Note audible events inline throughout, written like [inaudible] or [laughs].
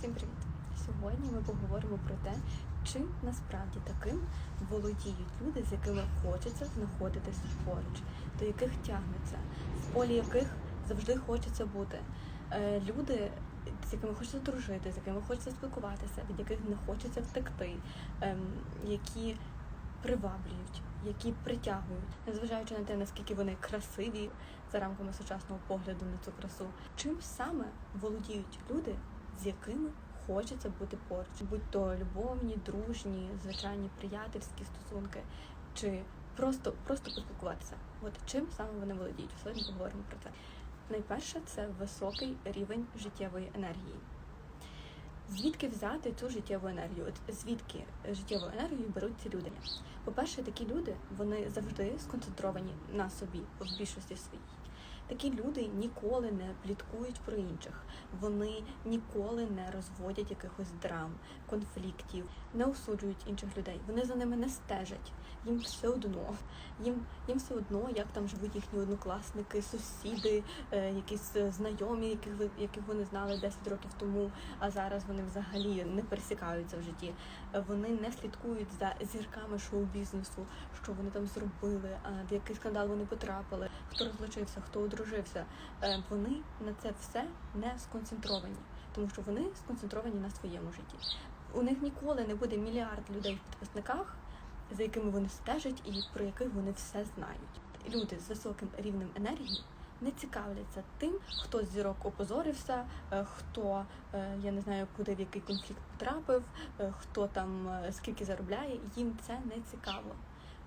Всім привіт! Сьогодні ми поговоримо про те, чим насправді таким володіють люди, з якими хочеться знаходитись поруч, до яких тягнуться, в полі яких завжди хочеться бути. Е, Люди, з якими хочеться дружити, з якими хочеться спілкуватися, від яких не хочеться втекти, ем, які приваблюють, які притягують, незважаючи на те, наскільки вони красиві за рамками сучасного погляду на цю красу. Чим саме володіють люди, з якими хочеться бути поруч, будь то любовні, дружні, звичайні приятельські стосунки, чи просто, просто поспілкуватися. От чим саме вони володіють? Сьогодні поговоримо про це. Найперше це високий рівень життєвої енергії. Звідки взяти цю життєву енергію? От звідки життєву енергію беруть ці люди? По-перше, такі люди вони завжди сконцентровані на собі в більшості своїй. Такі люди ніколи не пліткують про інших, вони ніколи не розводять якихось драм, конфліктів, не осуджують інших людей. Вони за ними не стежать. Їм все одно. Їм їм все одно, як там живуть їхні однокласники, сусіди, е, якісь е, знайомі, яких яких вони знали 10 років тому, а зараз вони взагалі не пересікаються в житті. Вони не слідкують за зірками шоу-бізнесу, що вони там зробили, в який скандал вони потрапили, хто розлучився, хто одружився. Е, Вони на це все не сконцентровані, тому що вони сконцентровані на своєму житті. У них ніколи не буде мільярд людей в підписниках, за якими вони стежать і про яких вони все знають. Люди з високим рівнем енергії не цікавляться тим, хто зірок опозорився, е, хто е, я не знаю, куди в який конфлікт потрапив, е, хто там скільки заробляє. Їм це не цікаво.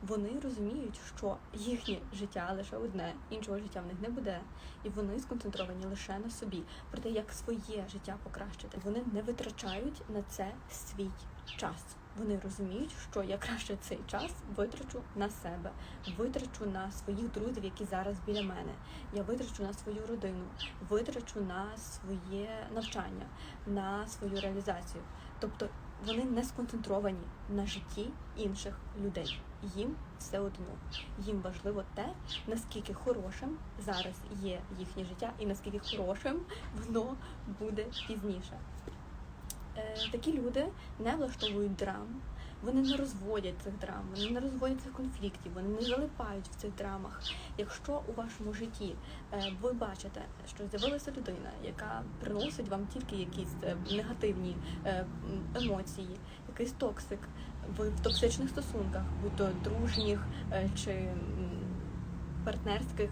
Вони розуміють, що їхнє життя лише одне, іншого життя в них не буде, і вони сконцентровані лише на собі, про те, як своє життя покращити. Вони не витрачають на це свій час. Вони розуміють, що я краще цей час витрачу на себе, витрачу на своїх друзів, які зараз біля мене. Я витрачу на свою родину, витрачу на своє навчання, на свою реалізацію. Тобто вони не сконцентровані на житті інших людей. Їм все одно. Їм важливо те, наскільки хорошим зараз є їхнє життя, і наскільки хорошим воно буде пізніше. Е, такі люди не влаштовують драм, вони не розводять цих драм, вони не розводять цих конфліктів, вони не залипають в цих драмах. Якщо у вашому житті е, ви бачите, що з'явилася людина, яка приносить вам тільки якісь е, негативні емоції, якийсь токсик, ви в токсичних стосунках, будь то дружніх чи партнерських,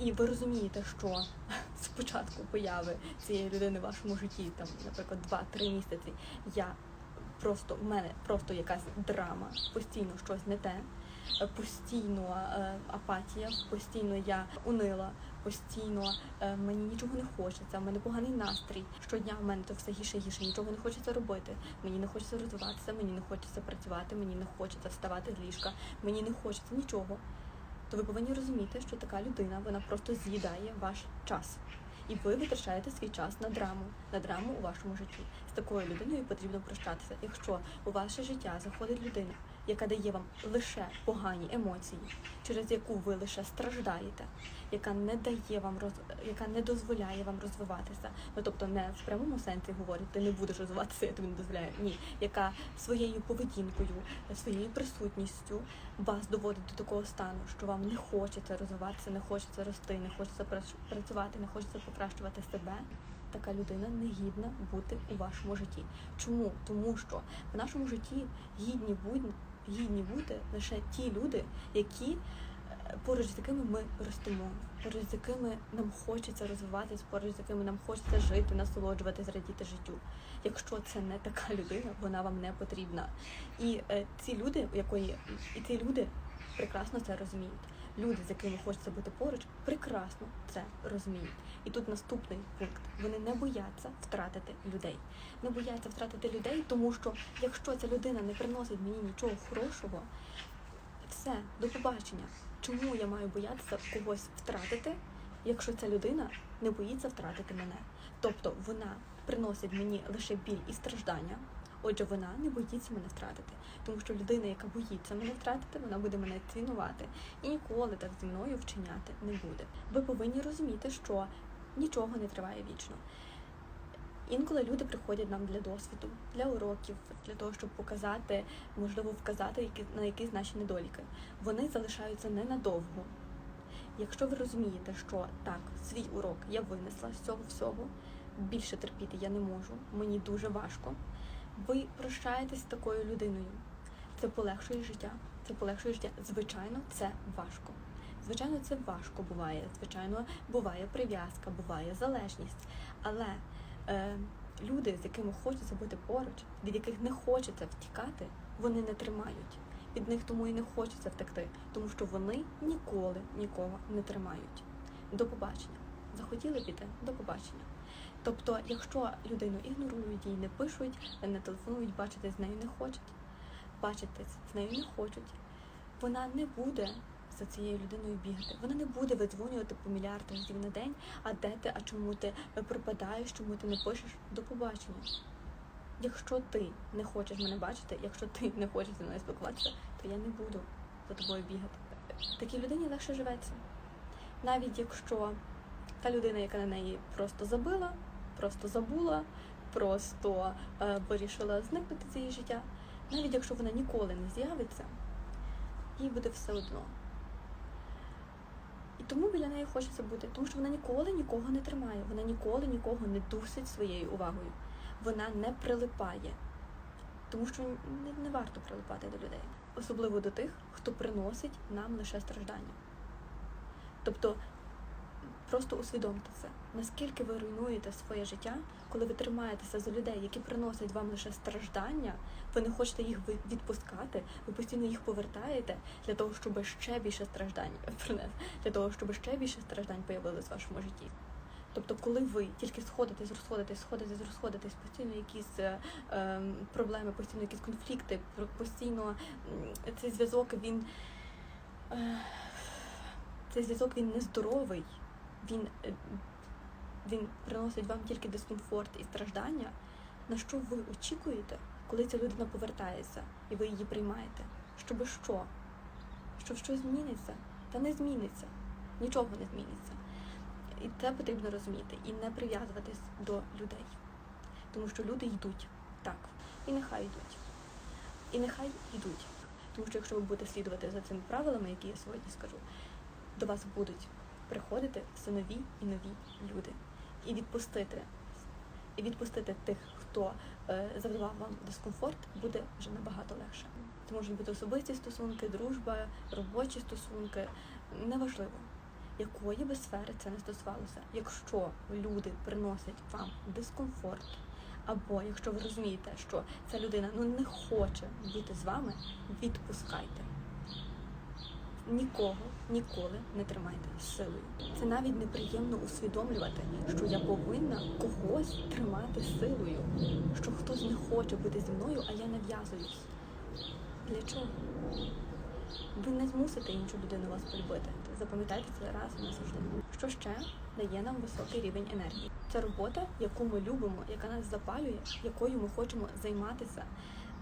і ви розумієте, що з початку появи цієї людини в вашому житті, там, наприклад, 2-3 місяці, я просто в мене просто якась драма, постійно щось не те, е, постійно е, апатія, постійно я унила, постійно е, мені нічого не хочеться, в мене поганий настрій. Щодня в мене то все гірше гірше, нічого не хочеться робити. Мені не хочеться розвиватися, мені не хочеться працювати, мені не хочеться вставати з ліжка, мені не хочеться нічого то ви повинні розуміти, що така людина вона просто з'їдає ваш час. І ви витрачаєте свій час на драму, на драму у вашому житті. З такою людиною потрібно прощатися. Якщо у ваше життя заходить людина, яка дає вам лише погані емоції, через яку ви лише страждаєте, яка не дає вам роз... яка не дозволяє вам розвиватися. Ну тобто не в прямому сенсі говорить, ти не будеш розвиватися, я тобі не дозволяю. Ні, яка своєю поведінкою, своєю присутністю вас доводить до такого стану, що вам не хочеться розвиватися, не хочеться рости, не хочеться працювати, не хочеться покращувати себе. Така людина не гідна бути у вашому житті. Чому? Тому що в нашому житті гідні будь гідні бути лише ті люди, які е, поруч з якими ми ростемо, поруч з якими нам хочеться розвиватись, поруч з якими нам хочеться жити, насолоджуватись, радіти життю. Якщо це не така людина, вона вам не потрібна. І е, ці люди, якої і ці люди прекрасно це розуміють. Люди, з якими хочеться бути поруч, прекрасно це розуміють. І тут наступний пункт: вони не бояться втратити людей. Не бояться втратити людей, тому що якщо ця людина не приносить мені нічого хорошого, все, до побачення. Чому я маю боятися когось втратити, якщо ця людина не боїться втратити мене? Тобто вона приносить мені лише біль і страждання. Отже, вона не боїться мене втратити, тому що людина, яка боїться мене втратити, вона буде мене цінувати і ніколи так зі мною вчиняти не буде. Ви повинні розуміти, що нічого не триває вічно. Інколи люди приходять нам для досвіду, для уроків, для того, щоб показати, можливо, вказати на якісь наші недоліки. Вони залишаються ненадовго. Якщо ви розумієте, що так, свій урок я винесла з цього всього, більше терпіти я не можу, мені дуже важко. Ви прощаєтесь з такою людиною. Це полегшує життя. Це полегшує життя. Звичайно, це важко. Звичайно, це важко буває. Звичайно, буває прив'язка, буває залежність. Але е, люди, з якими хочеться бути поруч, від яких не хочеться втікати, вони не тримають. Від них тому і не хочеться втекти, тому що вони ніколи нікого не тримають. До побачення. Захотіли піти до побачення. Тобто, якщо людину ігнорують, їй не пишуть, не телефонують, бачити з нею не хочуть, бачитись з нею не хочуть, вона не буде за цією людиною бігати. Вона не буде видзвонювати по мільярд разів на день, а де ти, а чому ти пропадаєш, чому ти не пишеш до побачення. Якщо ти не хочеш мене бачити, якщо ти не хочеш зі мною спілкуватися, то я не буду за тобою бігати. Такій людині легше живеться. Навіть якщо та людина, яка на неї просто забила, просто забула, просто е, вирішила зникнути з її життя, навіть якщо вона ніколи не з'явиться, їй буде все одно. І тому біля неї хочеться бути, тому що вона ніколи нікого не тримає, вона ніколи нікого не дусить своєю увагою. Вона не прилипає, тому що не, не варто прилипати до людей, особливо до тих, хто приносить нам лише страждання. Тобто просто усвідомте це, наскільки ви руйнуєте своє життя, коли ви тримаєтеся за людей, які приносять вам лише страждання, ви не хочете їх відпускати, ви постійно їх повертаєте для того, щоб ще більше страждань [laughs] для того, щоб ще більше страждань появилось в вашому житті. Тобто, коли ви тільки сходитесь, розходитесь, сходитесь, розходитесь, постійно якісь е, ем, проблеми, постійно якісь конфлікти, постійно цей зв'язок він. Е, цей зв'язок він нездоровий, він, е, він приносить вам тільки дискомфорт і страждання. На що ви очікуєте, коли ця людина повертається і ви її приймаєте? Щоби що? Щоб щось зміниться? Та не зміниться. Нічого не зміниться. І це потрібно розуміти і не прив'язуватись до людей. Тому що люди йдуть так. І нехай йдуть. І нехай йдуть. Тому що якщо ви будете слідувати за цими правилами, які я сьогодні скажу, до вас будуть приходити все нові і нові люди. І відпустити, і відпустити тих, хто е, завдавав вам дискомфорт, буде вже набагато легше. Це можуть бути особисті стосунки, дружба, робочі стосунки. Неважливо, якої би сфери це не стосувалося. Якщо люди приносять вам дискомфорт, або якщо ви розумієте, що ця людина ну не хоче бути з вами, відпускайте. Нікого ніколи не тримайте силою. Це навіть неприємно усвідомлювати, що я повинна когось тримати силою, що хтось не хоче бути зі мною, а я нав'язуюсь. Для чого? Ви не змусите іншу людину вас полюбити. Запам'ятайте це раз і назавжди. Що ще дає нам високий рівень енергії? Це робота, яку ми любимо, яка нас запалює, якою ми хочемо займатися.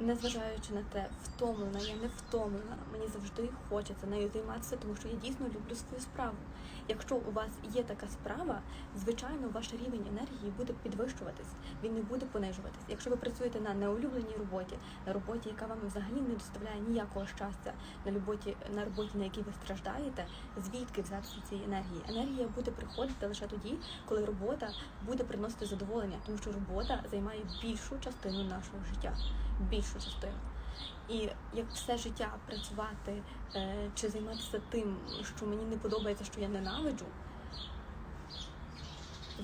Незважаючи на те, втомлена, я не втомлена. Мені завжди хочеться нею займатися, тому що я дійсно люблю свою справу. Якщо у вас є така справа, звичайно, ваш рівень енергії буде підвищуватись, він не буде понижуватись. Якщо ви працюєте на неулюбленій роботі, на роботі, яка вам взагалі не доставляє ніякого щастя, на роботі, на роботі, на якій ви страждаєте, звідки взятися цієї енергії? Енергія буде приходити лише тоді, коли робота буде приносити задоволення, тому що робота займає більшу частину нашого життя, більшу частину. І як все життя працювати е, чи займатися тим, що мені не подобається, що я ненавиджу,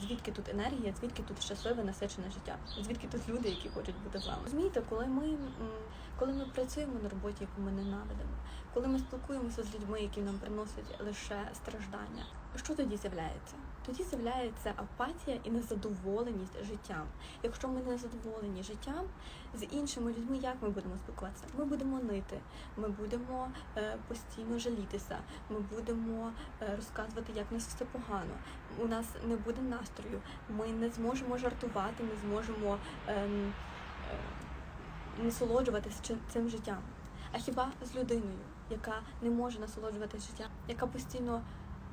звідки тут енергія, звідки тут щасливе насичене життя, звідки тут люди, які хочуть бути з вами. Розумієте, коли ми, коли ми працюємо на роботі, яку ми ненавидимо, коли ми спілкуємося з людьми, які нам приносять лише страждання, що тоді з'являється? Тоді з'являється апатія і незадоволеність життям. Якщо ми не задоволені життям з іншими людьми, як ми будемо спілкуватися? Ми будемо нити, ми будемо е, постійно жалітися, ми будемо е, розказувати, як в нас все погано. У нас не буде настрою, ми не зможемо жартувати, не зможемо ем, е, насолоджуватися цим життям. А хіба з людиною, яка не може насолоджуватися життям, яка постійно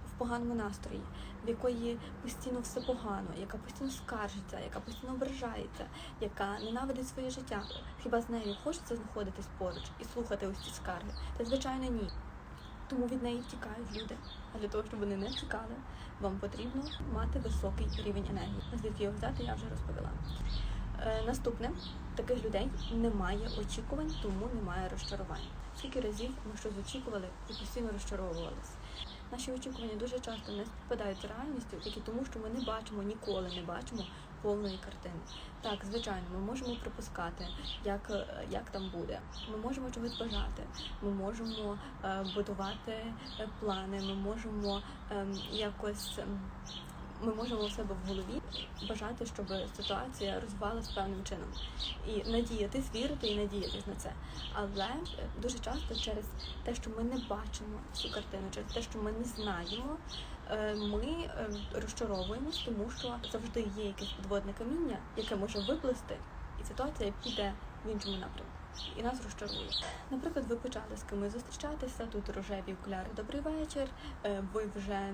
в поганому настрої, в якої постійно все погано, яка постійно скаржиться, яка постійно ображається, яка ненавидить своє життя. Хіба з нею хочеться знаходитись поруч і слухати ось ці скарги? Та звичайно ні. Тому від неї втікають люди. А для того, щоб вони не втікали, вам потрібно мати високий рівень енергії. Звідки його взяти, я вже розповіла. Е, наступне таких людей немає очікувань, тому немає розчарувань. Скільки разів ми щось очікували і постійно розчаровувалися. Наші очікування дуже часто не співпадають з реальністю, тільки тому, що ми не бачимо ніколи не бачимо повної картини. Так, звичайно, ми можемо припускати, як, е, як там буде. Ми можемо чогось бажати, ми можемо е, будувати е, плани, ми можемо ем, якось. Ми можемо у себе в голові бажати, щоб ситуація розвивалася певним чином, і надіятись, вірити і надіятись на це. Але дуже часто через те, що ми не бачимо цю картину, через те, що ми не знаємо, е, ми е, розчаровуємось, тому що завжди є якесь підводне каміння, яке може виплисти, і ситуація піде в іншому напрямку. І нас розчарує. Наприклад, ви почали з кимось зустрічатися, тут рожеві окуляри, добрий вечір. е, Ви вже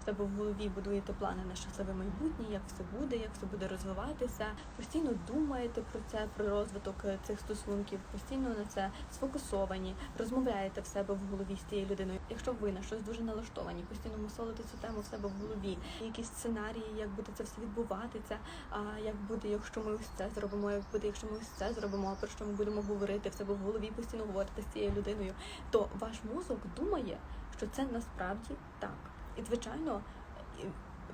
в себе в голові будуєте плани на щасливе майбутнє, як все буде, як все буде розвиватися. Постійно думаєте про це, про розвиток е, цих стосунків, постійно на це сфокусовані, розмовляєте в себе в голові з цією людиною. Якщо ви на щось дуже налаштовані, постійно мусолите цю тему в себе в голові, якісь сценарії, як буде це все відбуватися, а як буде, якщо ми ось це зробимо, як буде, якщо ми ось це зробимо, про що ми будемо говорити в себе в голові, постійно говорити з цією людиною, то ваш мозок думає, що це насправді так. І звичайно,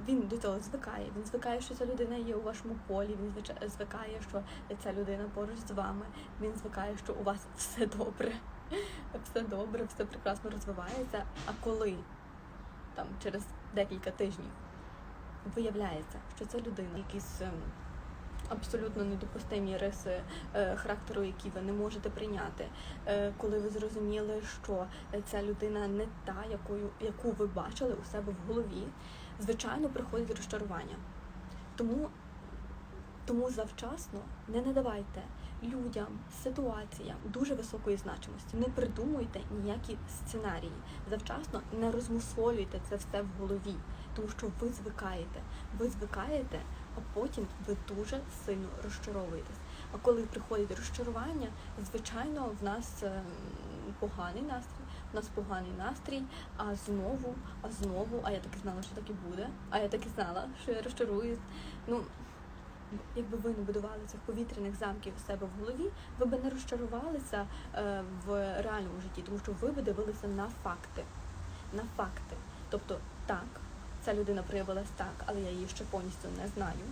він до цього звикає. Він звикає, що ця людина є у вашому полі. Він звикає, що ця людина поруч з вами. Він звикає, що у вас все добре, все добре, все прекрасно розвивається. А коли там через декілька тижнів виявляється, що ця людина якісь ем, абсолютно недопустимі риси е, характеру, які ви не можете прийняти, е, коли ви зрозуміли, що ця людина не та, якою яку ви бачили у себе в голові, звичайно, приходить розчарування. Тому, тому завчасно не надавайте людям, ситуаціям дуже високої значимості. Не придумуйте ніякі сценарії. Завчасно не розмусолюйте це все в голові, тому що ви звикаєте. Ви звикаєте, а потім ви дуже сильно розчаровуєтесь. А коли приходить розчарування, звичайно, в нас ем, поганий настрій. У нас поганий настрій, а знову, а знову, а я так і знала, що так і буде. А я так і знала, що я розчаруюсь. Ну, якби ви не будували цих повітряних замків у себе в голові, ви би не розчарувалися е, в реальному житті, тому що ви би дивилися на факти. На факти. Тобто, так, ця людина проявилась так, але я її ще повністю не знаю.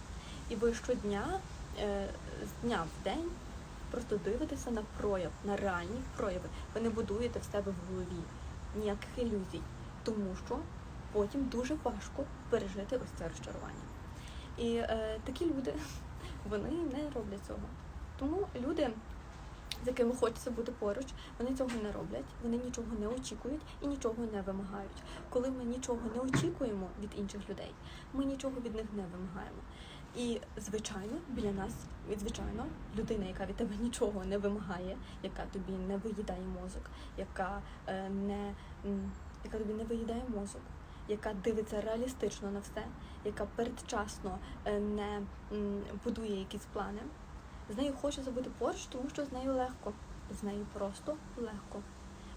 І ви щодня, е, з дня в день, просто дивитеся на прояв, на реальні прояви. Ви не будуєте в себе в голові ніяких ілюзій, тому що потім дуже важко пережити ось це розчарування. І е, такі люди [laughs] вони не роблять цього. Тому люди, з якими хочеться бути поруч, вони цього не роблять, вони нічого не очікують і нічого не вимагають. Коли ми нічого не очікуємо від інших людей, ми нічого від них не вимагаємо. І звичайно, біля нас, звичайно, людина, яка від тебе нічого не вимагає, яка тобі не виїдає мозок, яка е, не яка тобі не виїдає мозок, яка дивиться реалістично на все, яка передчасно е, не будує якісь плани. З нею хочеться бути поруч, тому що з нею легко. З нею просто легко.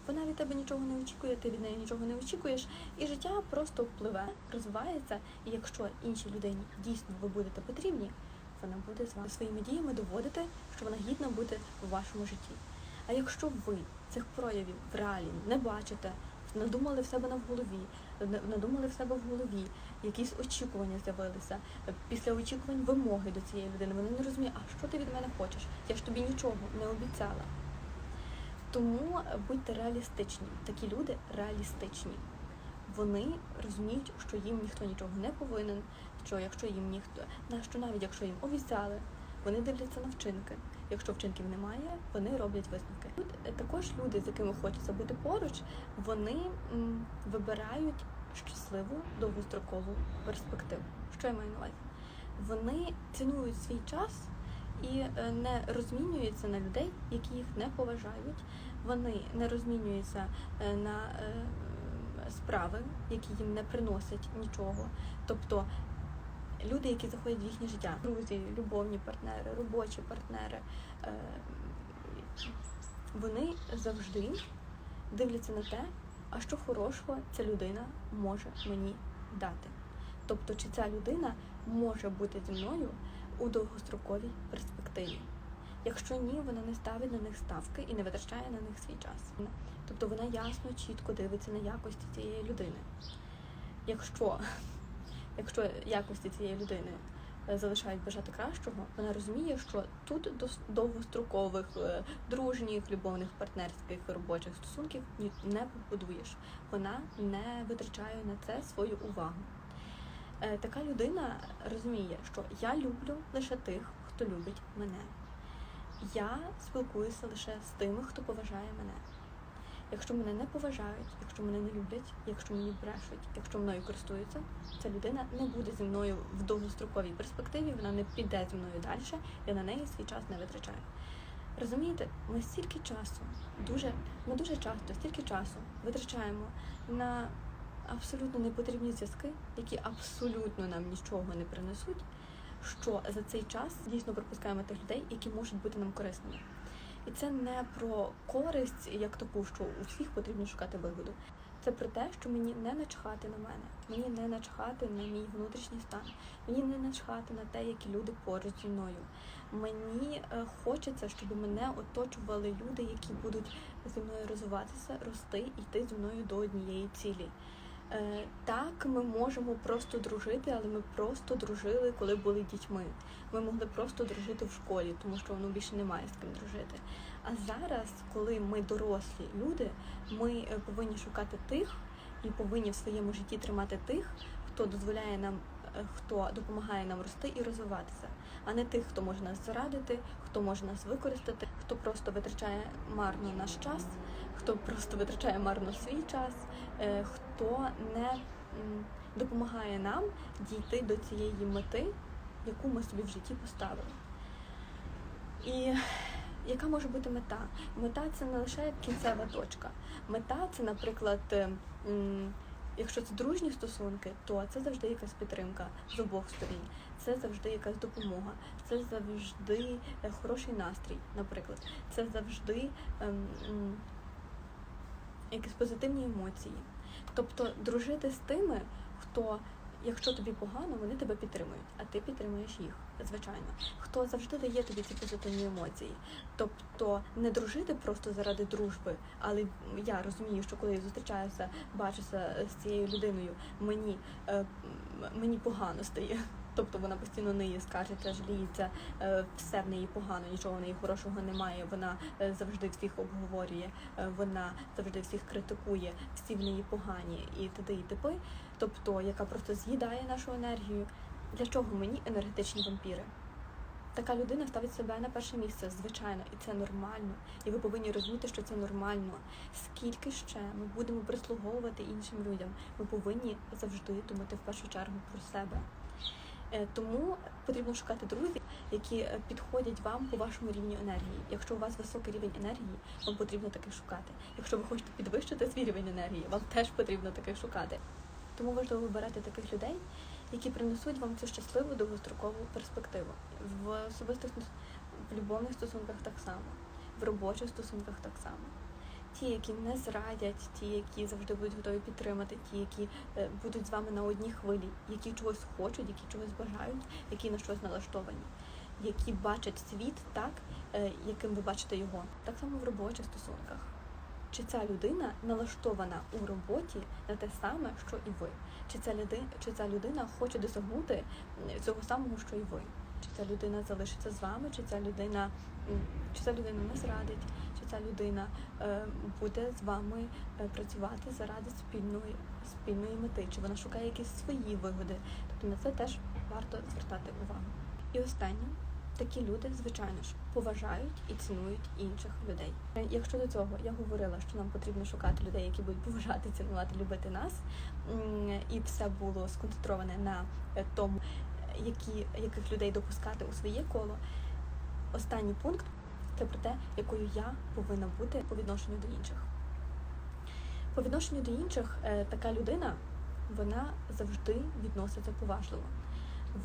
Вона від тебе нічого не очікує, ти від неї нічого не очікуєш, і життя просто впливе, розвивається. І якщо іншій людині дійсно ви будете потрібні, вона буде з вами своїми діями доводити, що вона гідна бути в вашому житті. А якщо ви цих проявів в реалі не бачите, надумали в себе на в голові, надумали в себе в голові, якісь очікування з'явилися. Після очікувань вимоги до цієї людини. Вони не розуміють, а що ти від мене хочеш? Я ж тобі нічого не обіцяла. Тому будьте реалістичні. Такі люди реалістичні. Вони розуміють, що їм ніхто нічого не повинен, що якщо їм ніхто, що навіть якщо їм обіцяли, вони дивляться на вчинки. Якщо вчинків немає, вони роблять висновки. Тут е, також люди, з якими хочеться бути поруч, вони вибирають щасливу довгострокову перспективу. Що я маю на увазі? Вони цінують свій час і е, не розмінюються на людей, які їх не поважають. Вони не розмінюються е, на справи, які їм не приносять нічого. Тобто люди, які заходять в їхнє життя, друзі, любовні партнери, робочі партнери, е, вони завжди дивляться на те, а що хорошого ця людина може мені дати. Тобто, чи ця людина може бути зі мною у довгостроковій перспективі. Якщо ні, вона не ставить на них ставки і не витрачає на них свій час. Тобто вона ясно, чітко дивиться на якості цієї людини. Якщо, якщо якості цієї людини е, залишають бажати кращого, вона розуміє, що тут дос- довгострокових, е, дружніх, любовних, партнерських, робочих стосунків не побудуєш. Вона не витрачає на це свою увагу. Е, Така людина розуміє, що я люблю лише тих, хто любить мене. Я спілкуюся лише з тими, хто поважає мене. Якщо мене не поважають, якщо мене не люблять, якщо мені брешуть, якщо мною користуються, ця людина не буде зі мною в довгостроковій перспективі, вона не піде зі мною далі, я на неї свій час не витрачаю. Розумієте, ми стільки часу, дуже, ми дуже часто стільки часу витрачаємо на абсолютно непотрібні зв'язки, які абсолютно нам нічого не принесуть, що за цей час дійсно пропускаємо тих людей, які можуть бути нам корисними. І це не про користь як таку, що у всіх потрібно шукати вигоду. Це про те, що мені не начхати на мене, мені не начхати на мій внутрішній стан, мені не начхати на те, які люди поруч зі мною. Мені е, хочеться, щоб мене оточували люди, які будуть зі мною розвиватися, рости і йти зі мною до однієї цілі. Е, Так, ми можемо просто дружити, але ми просто дружили, коли були дітьми. Ми могли просто дружити в школі, тому що воно більше немає з ким дружити. А зараз, коли ми дорослі люди, ми е, повинні шукати тих і повинні в своєму житті тримати тих, хто дозволяє нам, е, хто допомагає нам рости і розвиватися, а не тих, хто може нас зрадити, хто може нас використати, хто просто витрачає марно наш час, хто просто витрачає марно свій час, хто не допомагає нам дійти до цієї мети, яку ми собі в житті поставили. І яка може бути мета? Мета це не лише кінцева точка. Мета це, наприклад, е, якщо це дружні стосунки, то це завжди якась підтримка з обох сторін, це завжди якась допомога, це завжди е, хороший настрій, наприклад, це завжди ем, якісь позитивні емоції. Тобто дружити з тими, хто, якщо тобі погано, вони тебе підтримують, а ти підтримуєш їх, звичайно. Хто завжди дає тобі ці позитивні емоції. Тобто не дружити просто заради дружби, але я розумію, що коли я зустрічаюся, бачуся з цією людиною, мені, е, мені погано стає. Тобто вона постійно ниє, скажеться, жаліється, е, все в неї погано, нічого в неї хорошого немає. Вона е, завжди всіх обговорює, е, вона завжди всіх критикує, всі в неї погані і т.д. і т.п. Тобто, яка просто з'їдає нашу енергію. Для чого мені енергетичні вампіри? Така людина ставить себе на перше місце, звичайно, і це нормально. І ви повинні розуміти, що це нормально. Скільки ще ми будемо прислуговувати іншим людям? Ми повинні завжди думати в першу чергу про себе. Е, Тому потрібно шукати друзів, які е, підходять вам по вашому рівню енергії. Якщо у вас високий рівень енергії, вам потрібно таких шукати. Якщо ви хочете підвищити свій рівень енергії, вам теж потрібно таких шукати. Тому важливо вибирати таких людей, які принесуть вам цю щасливу довгострокову перспективу. В особистих в любовних стосунках так само, в робочих стосунках так само. Ті, які не зрадять, ті, які завжди будуть готові підтримати, ті, які е, будуть з вами на одній хвилі, які чогось хочуть, які чогось бажають, які на щось налаштовані, які бачать світ так, е, яким ви бачите його. Так само в робочих стосунках. Чи ця людина налаштована у роботі на те саме, що і ви? Чи ця людина, чи ця людина хоче досягнути цього самого, що і ви? Чи ця людина залишиться з вами, чи ця людина, чи ця людина не зрадить, ця людина е, буде з вами е, працювати заради спільної спільної мети, чи вона шукає якісь свої вигоди? Тобто на це теж варто звертати увагу. І останнє. Такі люди, звичайно ж, поважають і цінують інших людей. Е, Якщо до цього я говорила, що нам потрібно шукати людей, які будуть поважати, цінувати, любити нас, і все було сконцентроване на тому, які, яких людей допускати у своє коло. Останній пункт це про те, якою я повинна бути по відношенню до інших. По відношенню до інших, е, така людина вона завжди відноситься поважливо.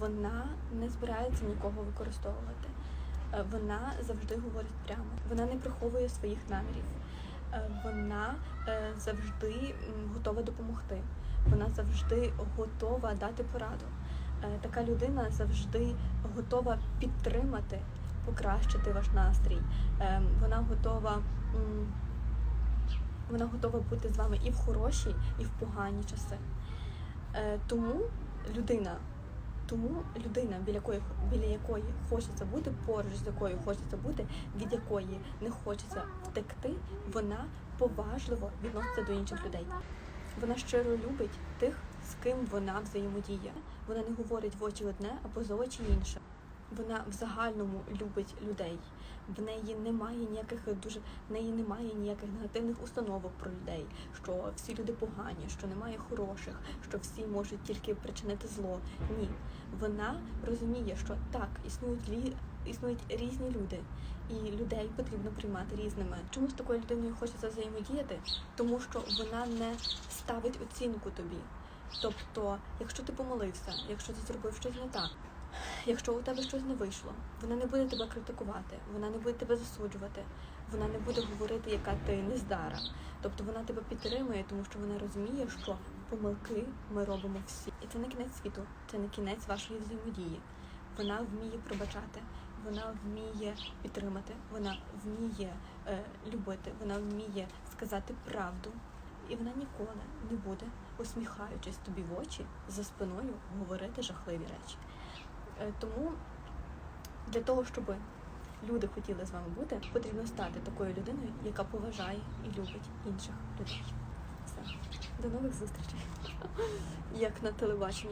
Вона не збирається нікого використовувати. Е, Вона завжди говорить прямо. Вона не приховує своїх намірів. Е, Вона завжди готова допомогти. Вона завжди готова дати пораду. Така людина завжди готова підтримати, покращити ваш настрій. Е, Вона готова. Вона готова бути з вами і в хороші, і в погані часи. Е, тому людина, тому людина, біля якої, біля якої хочеться бути, поруч з якою хочеться бути, від якої не хочеться втекти, вона поважливо відноситься до інших людей. Вона щиро любить тих, з ким вона взаємодіє. Вона не говорить в очі одне, а поза очі інше. Вона в загальному любить людей. В неї немає ніяких дуже в неї немає ніяких негативних установок про людей, що всі люди погані, що немає хороших, що всі можуть тільки причинити зло. Ні, вона розуміє, що так існують лі існують різні люди, і людей потрібно приймати різними. Чому з такою людиною хочеться взаємодіяти? Тому що вона не ставить оцінку тобі. Тобто, якщо ти помолився, якщо ти зробив щось не так, якщо у тебе щось не вийшло, вона не буде тебе критикувати, вона не буде тебе засуджувати, вона не буде говорити, яка ти нездара. Тобто вона тебе підтримує, тому що вона розуміє, що помилки ми робимо всі. І це не кінець світу, це не кінець вашої взаємодії. Вона вміє пробачати, вона вміє підтримати, вона вміє е, любити, вона вміє сказати правду. І вона ніколи не буде, усміхаючись тобі в очі, за спиною говорити жахливі речі. Е, Тому для того, щоб люди хотіли з вами бути, потрібно стати такою людиною, яка поважає і любить інших людей. Все. До нових зустрічей. Як на телебаченні.